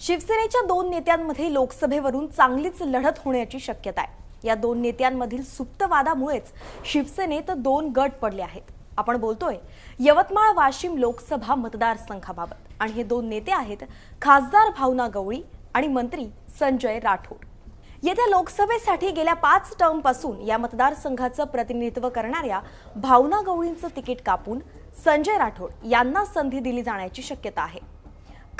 शिवसेनेच्या दोन नेत्यांमध्ये लोकसभेवरून चांगलीच लढत होण्याची शक्यता आहे. या दोन नेत्यांमधील सुप्त वादामुळेच शिवसेनेत दोन गट पडले आहेत. आपण बोलतोय यवतमाळ वाशिम लोकसभा मतदारसंघाबाबत. आणि हे दोन नेते आहेत खासदार भावना गवळी आणि मंत्री संजय राठोड. येत्या लोकसभेसाठी गेल्या पाच टर्मपासून या मतदारसंघाचं प्रतिनिधित्व करणाऱ्या भावना गवळींचं तिकीट कापून संजय राठोड यांना संधी दिली जाण्याची शक्यता आहे.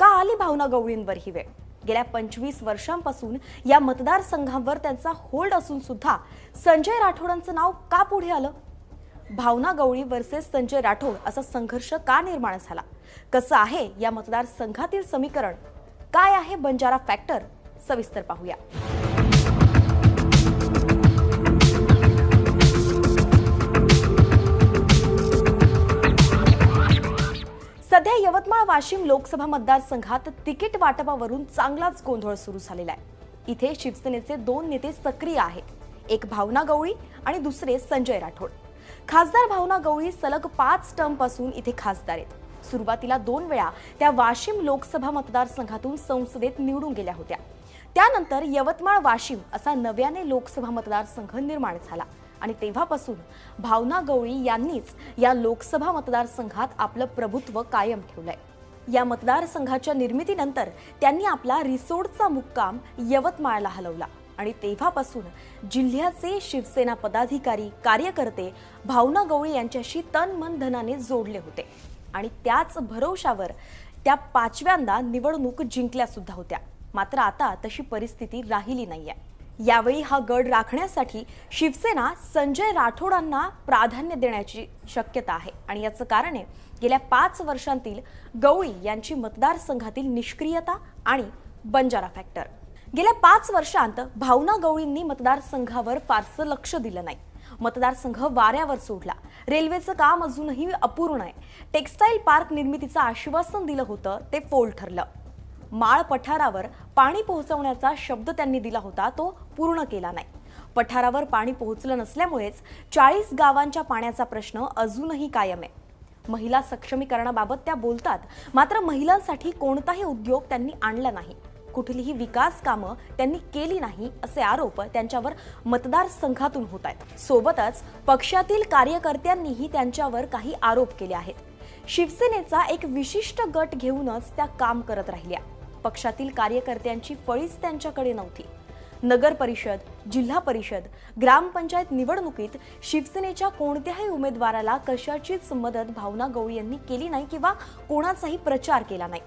का आली भावना गवळींवर ही वेळ? गेल्या पंचवीस वर्षांपासून या मतदारसंघावर त्यांचा होल्ड असून सुद्धा संजय राठोडांचं नाव का पुढे आलं? भावना गवळी वर्सेस संजय राठोड असा संघर्ष का निर्माण झाला? कसं आहे या मतदारसंघातील समीकरण? काय आहे बंजारा फॅक्टर सविस्तर पाहूया. सध्या यवतमाळ वाशिम लोकसभा मतदारसंघात तिकीट वाटपावरून चांगलाच गोंधळ सुरू झालेला आहे. इथे शिवसेनेचे दोन नेते सक्रिय आहेत. एक भावना गवळी आणि दुसरे संजय राठोड. खासदार भावना गवळी सलग पाच टर्मपासून इथे खासदार आहेत. सुरुवातीला दोन वेळा त्या वाशिम लोकसभा मतदारसंघातून संसदेत निवडून गेल्या होत्या. त्यानंतर यवतमाळ वाशिम असा नव्याने लोकसभा मतदारसंघ निर्माण झाला. आणि तेव्हापासून भावना गवळी यांनीच या लोकसभा मतदारसंघात आपलं प्रभुत्व कायम ठेवलंय. या मतदारसंघाच्या निर्मितीनंतर त्यांनी आपला रिसोडचा मुक्काम यवतमाळला हलवला आणि तेव्हापासून जिल्ह्याचे शिवसेना पदाधिकारी कार्यकर्ते भावना गवळी यांच्याशी तन मन धनाने जोडले होते आणि त्याच भरवशावर त्या पाचव्यांदा निवडणूक जिंकल्या सुद्धा होत्या. मात्र आता तशी परिस्थिती राहिली नाहीये. यावेळी हा गड राखण्यासाठी शिवसेना संजय राठोडांना प्राधान्य देण्याची शक्यता आहे. आणि याचं कारण आहे गेल्या पाच वर्षांतील गवळी यांची मतदारसंघातील निष्क्रियता आणि बंजारा फॅक्टर गेल्या पाच वर्षांत भावना गवळींनी मतदारसंघावर फारसं लक्ष दिलं नाही. मतदारसंघ वाऱ्यावर सोडला. रेल्वेचं काम अजूनही अपूर्ण आहे. टेक्स्टाईल पार्क निर्मितीचं आश्वासन दिलं होतं ते फोल ठरलं. माळ पठारावर पाणी पोहोचवण्याचा शब्द त्यांनी दिला होता तो पूर्ण केला नाही. पठारावर पाणी पोहोचलं नसल्यामुळेच चाळीस गावांच्या पाण्याचा प्रश्न अजूनही कायम आहे. महिला सक्षमीकरणाबाबत त्या बोलतात मात्र महिलांसाठी कोणताही उद्योग त्यांनी आणला नाही. कुठलीही विकास कामं त्यांनी केली नाही असे आरोप त्यांच्यावर मतदारसंघातून होत आहेत. सोबतच पक्षातील कार्यकर्त्यांनीही त्यांच्यावर काही आरोप केले आहेत. शिवसेनेचा एक विशिष्ट गट घेऊनच त्या काम करत राहिल्या. पक्षातील कार्यकर्त्यांची फळीच त्यांच्याकडे नव्हती. नगर परिषद जिल्हा परिषद ग्रामपंचायत निवडणुकीत शिवसेनेच्या कोणत्याही उमेदवाराला कशाचीच मदत भावना गवळी यांनी केली नाही किंवा कोणाचाही प्रचार केला नाही.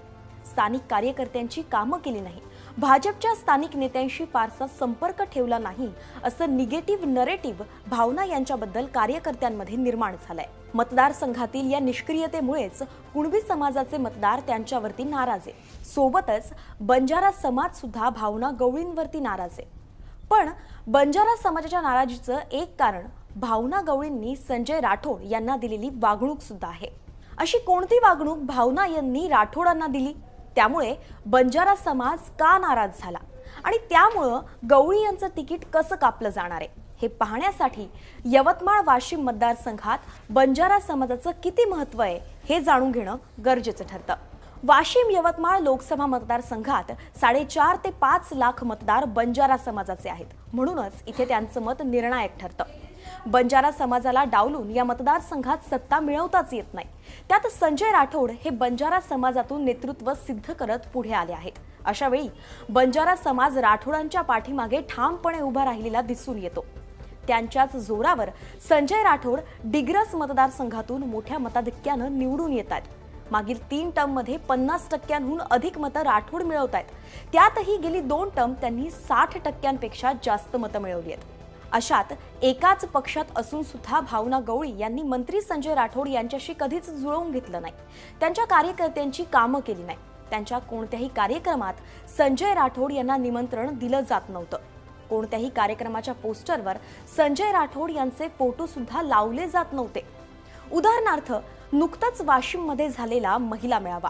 स्थानिक कार्यकर्त्यांची कामं केली नाही भाजपच्या स्थानिक नेत्यांशी फारसा संपर्क ठेवला नाही असं निगेटिव्ह नरेटिव्ह भावना यांच्याबद्दल कार्यकर्त्यांमध्ये निर्माण झालंय. मतदारसंघातील या निष्क्रियतेमुळेच कुणबी समाजाचे मतदार त्यांच्यावरती नाराज आहे सोबतच बंजारा समाज सुद्धा भावना गवळींवरती नाराज आहे. पण बंजारा समाजाच्या नाराजीचं एक कारण भावना गवळींनी संजय राठोड यांना दिलेली वागणूक सुद्धा आहे. अशी कोणती वागणूक भावना यांनी राठोडांना दिली? त्यामुळे बंजारा समाज का नाराज झाला? आणि त्यामुळं गवळी यांचं तिकीट कसं कापलं जाणार आहे? हे पाहण्यासाठी यवतमाळ वाशिम मतदारसंघात बंजारा समाजाचं किती महत्त्व आहे हे जाणून घेणं गरजेचं ठरतं. वाशिम यवतमाळ लोकसभा मतदारसंघात साडेचार ते पाच लाख मतदार बंजारा समाजाचे आहेत. म्हणूनच इथे त्यांचं मत निर्णायक ठरतं. बंजारा समाजाला डावलून या मतदारसंघात सत्ता मिळवताच येत नाही. त्यात संजय राठोड हे बंजारा समाजातून नेतृत्व सिद्ध करत पुढे आले आहेत. अशा वेळी बंजारा समाज राठोडांच्या पाठीमागे ठामपणे उभा राहिलेला दिसून येतो. त्यांच्याच जोरावर संजय राठोड डिग्रस मतदारसंघातून मोठ्या मताधिक्यानं निवडून येत आहेत. मागील तीन टर्ममध्ये पन्नास टक्क्यांहून अधिक मतं राठोड मिळवत आहेत त्यातही गेली दोन टर्म त्यांनी साठ टक्क्यांपेक्षा जास्त मतं मिळवली आहेत. अशात एकाच पक्षात असून सुद्धा भावना गवळी यांनी मंत्री संजय राठोड यांच्याशी कधीच जुळवून घेतलं नाही. त्यांच्या कार्यकर्त्यांची कामं केली नाही. त्यांच्या कोणत्याही कार्यक्रमात संजय राठोड यांना निमंत्रण दिलं जात नव्हतं. कोणत्याही कार्यक्रमाच्या पोस्टरवर संजय राठोड यांचे फोटो सुद्धा लावले जात नव्हते. उदाहरणार्थ नुकताच वाशिममध्ये झालेला महिला मेळावा.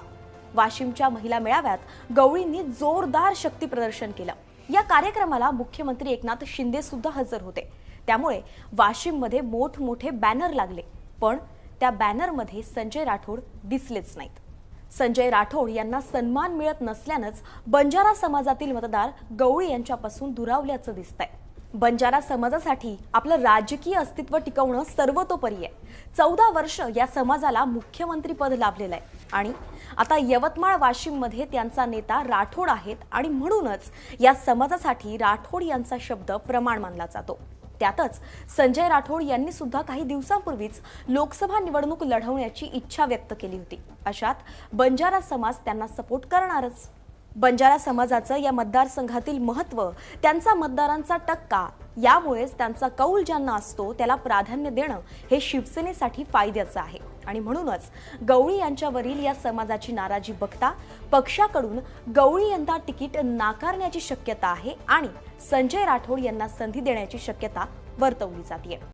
वाशिमच्या महिला मेळाव्यात गवळींनी जोरदार शक्ती प्रदर्शन केलं. या कार्यक्रमाला मुख्यमंत्री एकनाथ शिंदे सुद्धा हजर होते. त्यामुळे वाशिममध्ये मोठमोठे बॅनर लागले पण त्या बॅनरमध्ये संजय राठोड दिसलेच नाहीत. संजय राठोड यांना सन्मान मिळत नसल्यानंच बंजारा समाजातील मतदार गवळी यांच्यापासून दुरावल्याचं दिसतंय. बंजारा समाजासाठी आपलं राजकीय अस्तित्व टिकवणं सर्वतोपरी आहे. चौदा वर्ष या समाजाला मुख्यमंत्रीपद लाभलेलं आहे. आणि आता यवतमाळ वाशिममध्ये त्यांचा नेता राठोड आहेत आणि म्हणूनच या समाजासाठी राठोड यांचा शब्द प्रमाण मानला जातो. त्यातच संजय राठोड यांनी सुद्धा काही दिवसांपूर्वीच लोकसभा निवडणूक लढवण्याची इच्छा व्यक्त केली होती. अशात बंजारा समाज त्यांना सपोर्ट करणारच. बंजारा समाजाचं या मतदारसंघातील महत्त्व त्यांचा मतदारांचा टक्का यामुळेच त्यांचा कौल ज्यांना असतो त्याला प्राधान्य देणं हे शिवसेनेसाठी फायद्याचं आहे. आणि म्हणूनच गवळी यांच्यावरील या समाजाची नाराजी बघता पक्षाकडून गवळी यंदा तिकीट नाकारण्याची शक्यता आहे आणि संजय राठोड यांना संधी देण्याची शक्यता वर्तवली जाते